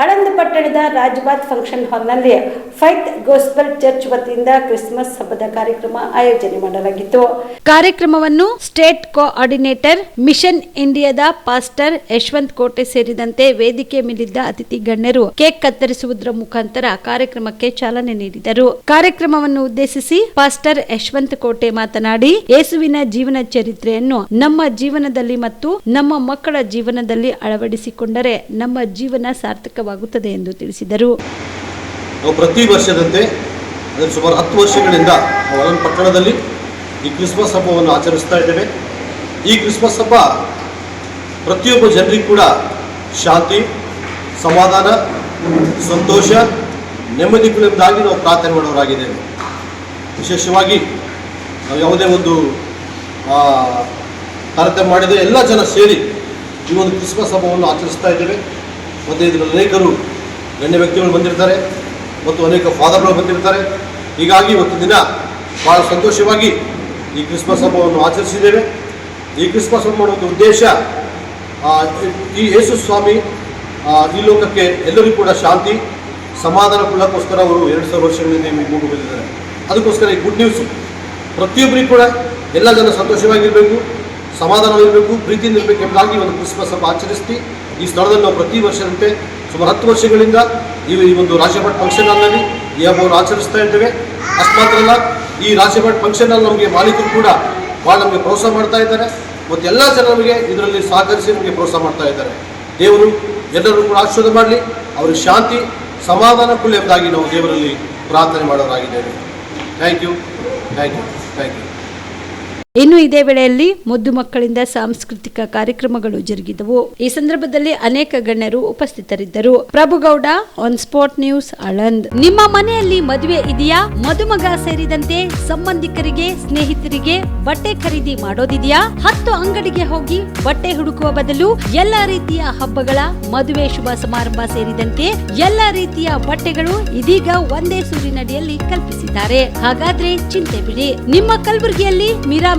ಆಳಂದ ಪಟ್ಟಣದ ರಾಜ್ಬಾತ್ ಫಂಕ್ಷನ್ ಹಾಲ್ನಲ್ಲಿ ಫೈತ್ ಗೋಸ್ಬಲ್ ಚರ್ಚ್ ವತಿಯಿಂದ ಕ್ರಿಸ್ಮಸ್ ಹಬ್ಬದ ಕಾರ್ಯಕ್ರಮ ಆಯೋಜನೆ ಮಾಡಲಾಗಿತ್ತು. ಕಾರ್ಯಕ್ರಮವನ್ನು ಸ್ಟೇಟ್ ಕೋಆರ್ಡಿನೇಟರ್ ಮಿಷನ್ ಇಂಡಿಯಾದ ಪಾಸ್ಟರ್ ಯಶವಂತ್ ಕೋಟೆ ಸೇರಿದಂತೆ ವೇದಿಕೆ ಮೇಲಿದ್ದ ಅತಿಥಿ ಗಣ್ಯರು ಕೇಕ್ ಕತ್ತರಿಸುವುದರ ಮುಖಾಂತರ ಕಾರ್ಯಕ್ರಮಕ್ಕೆ ಚಾಲನೆ ನೀಡಿದರು. ಕಾರ್ಯಕ್ರಮವನ್ನು ಉದ್ದೇಶಿಸಿ ಪಾಸ್ಟರ್ ಯಶವಂತ್ ಕೋಟೆ ಮಾತನಾಡಿ, ಯೇಸುವಿನ ಜೀವನ ಚರಿತ್ರೆಯನ್ನು ನಮ್ಮ ಜೀವನದಲ್ಲಿ ಮತ್ತು ನಮ್ಮ ಮಕ್ಕಳ ಜೀವನದಲ್ಲಿ ಅಳವಡಿಸಿಕೊಂಡರೆ ನಮ್ಮ ಜೀವನ ಸಾರ್ಥಕವಾಗುತ್ತದೆ ಎಂದು ತಿಳಿಸಿದರು. ನಾವು ಪ್ರತಿ ವರ್ಷದಂತೆ ಅಂದರೆ ಸುಮಾರು ಹತ್ತು ವರ್ಷಗಳಿಂದ ನಾವು ಪಟ್ಟಣದಲ್ಲಿ ಈ ಕ್ರಿಸ್ಮಸ್ ಹಬ್ಬವನ್ನು ಆಚರಿಸ್ತಾ ಇದ್ದೇವೆ. ಈ ಕ್ರಿಸ್ಮಸ್ ಹಬ್ಬ ಪ್ರತಿಯೊಬ್ಬ ಜನರಿಗೂ ಕೂಡ ಶಾಂತಿ, ಸಮಾಧಾನ, ಸಂತೋಷ ನೆಮ್ಮದಿಗಳಿಂದಾಗಿ ನಾವು ಪ್ರಾರ್ಥನೆ ಮಾಡೋರಾಗಿದ್ದೇವೆ. ವಿಶೇಷವಾಗಿ ನಾವು ಯಾವುದೇ ಒಂದು ತಾರತಮ್ಯ ಮಾಡಿದ ಎಲ್ಲ ಜನ ಸೇರಿ ಈ ಒಂದು ಕ್ರಿಸ್ಮಸ್ ಹಬ್ಬವನ್ನು ಆಚರಿಸ್ತಾ ಇದ್ದೇವೆ. ಮತ್ತು ಇದರಲ್ಲಿ ಅನೇಕರು ಗಣ್ಯ ವ್ಯಕ್ತಿಗಳು ಬಂದಿರ್ತಾರೆ ಮತ್ತು ಅನೇಕ ಫಾದರ್ಗಳು ಬಂದಿರ್ತಾರೆ. ಹೀಗಾಗಿ ಇವತ್ತು ದಿನ ಭಾಳ ಸಂತೋಷವಾಗಿ ಈ ಕ್ರಿಸ್ಮಸ್ ಹಬ್ಬವನ್ನು ಆಚರಿಸಿದ್ದೇವೆ. ಈ ಕ್ರಿಸ್ಮಸ್ ಹಬ್ಬ ಮಾಡುವ ಒಂದು ಉದ್ದೇಶ ಈ ಯೇಸು ಸ್ವಾಮಿ ಈ ಲೋಕಕ್ಕೆ ಎಲ್ಲರಿಗೂ ಕೂಡ ಶಾಂತಿ, ಸಮಾಧಾನ ಕೊಡೋಕ್ಕೋಸ್ಕರ ಅವರು ಎರಡು ಸಾವಿರ ವರ್ಷಗಳಿಂದ ಈ ಬಂದಿದ್ದಾರೆ ಅದಕ್ಕೋಸ್ಕರ ಈ ಗುಡ್ ನ್ಯೂಸ್ ಪ್ರತಿಯೊಬ್ಬರಿಗೂ ಕೂಡ ಎಲ್ಲ ಜನ ಸಂತೋಷವಾಗಿರಬೇಕು, ಸಮಾಧಾನವಾಗಿರಬೇಕು, ಪ್ರೀತಿಯಿಂದ ಇರಬೇಕು ಒಂದು ಕ್ರಿಸ್ಮಸ್ ಹಬ್ಬ ಆಚರಿಸ್ತಿ. ಈ ಸ್ಥಳದಲ್ಲಿ ನಾವು ಪ್ರತಿ ವರ್ಷದಂತೆ ಸುಮಾರು ಹತ್ತು ವರ್ಷಗಳಿಂದ ಈ ಒಂದು ರಾಜಭಟ್ ಫಂಕ್ಷನ್ ಹಾಲ್ನಲ್ಲಿ ಈ ಹಬ್ಬವನ್ನು ಆಚರಿಸ್ತಾ ಇದ್ದೇವೆ. ಅಷ್ಟು ಮಾತ್ರ ಅಲ್ಲ ಈ ರಾಜಭಟ್ ಫಂಕ್ಷನ್ ಹಾಲ್ ನಮಗೆ ಮಾಲೀಕರು ಕೂಡ ಭಾಳ ನಮಗೆ ಪ್ರೋತ್ಸಾಹ ಮಾಡ್ತಾ ಇದ್ದಾರೆ. ಮತ್ತು ಎಲ್ಲ ಜನ ನಮಗೆ ಇದರಲ್ಲಿ ಸಹಕರಿಸಿ ನಮಗೆ ಪ್ರೋತ್ಸಾಹ ಮಾಡ್ತಾ ಇದ್ದಾರೆ. ದೇವರು ಎಲ್ಲರೂ ಕೂಡ ಆಶೀರ್ವಾದ ಮಾಡಲಿ. ಅವರ ಶಾಂತಿ, ಸಮಾಧಾನ ಕುಲ್ಯದಾಗಿ ನಾವು ದೇವರಲ್ಲಿ ಪ್ರಾರ್ಥನೆ ಮಾಡೋರಾಗಿದ್ದೇವೆ. Thank you thank you thank you ಇನ್ನು ಇದೇ ವೇಳೆಯಲ್ಲಿ ಮುದ್ದು ಮಕ್ಕಳಿಂದ ಸಾಂಸ್ಕೃತಿಕ ಕಾರ್ಯಕ್ರಮಗಳು ಜರುಗಿದವು. ಈ ಸಂದರ್ಭದಲ್ಲಿ ಅನೇಕ ಗಣ್ಯರು ಉಪಸ್ಥಿತರಿದ್ದರು. Prabhugouda on spot news Aland ನಿಮ್ಮ ಮನೆಯಲ್ಲಿ ಮದುವೆ ಇದೆಯಾ? ಮದುಮಗ ಸೇರಿದಂತೆ ಸಂಬಂಧಿಕರಿಗೆ, ಸ್ನೇಹಿತರಿಗೆ ಬಟ್ಟೆ ಖರೀದಿ ಮಾಡೋದಿದೆಯಾ? ಹತ್ತು ಅಂಗಡಿಗೆ ಹೋಗಿ ಬಟ್ಟೆ ಹುಡುಕುವ ಬದಲು ಎಲ್ಲ ರೀತಿಯ ಹಬ್ಬಗಳ ಮದುವೆ ಶುಭ ಸಮಾರಂಭ ಸೇರಿದಂತೆ ಎಲ್ಲ ರೀತಿಯ ಬಟ್ಟೆಗಳು ಇದೀಗ ಒಂದೇ ಸೂರಿನಡಿಯಲ್ಲಿ ಕಲ್ಪಿಸಿದ್ದಾರೆ. ಹಾಗಾದ್ರೆ ಚಿಂತೆ ಬಿಡಿ. ನಿಮ್ಮ ಕಲಬುರಗಿಯಲ್ಲಿ ಮೀರಾ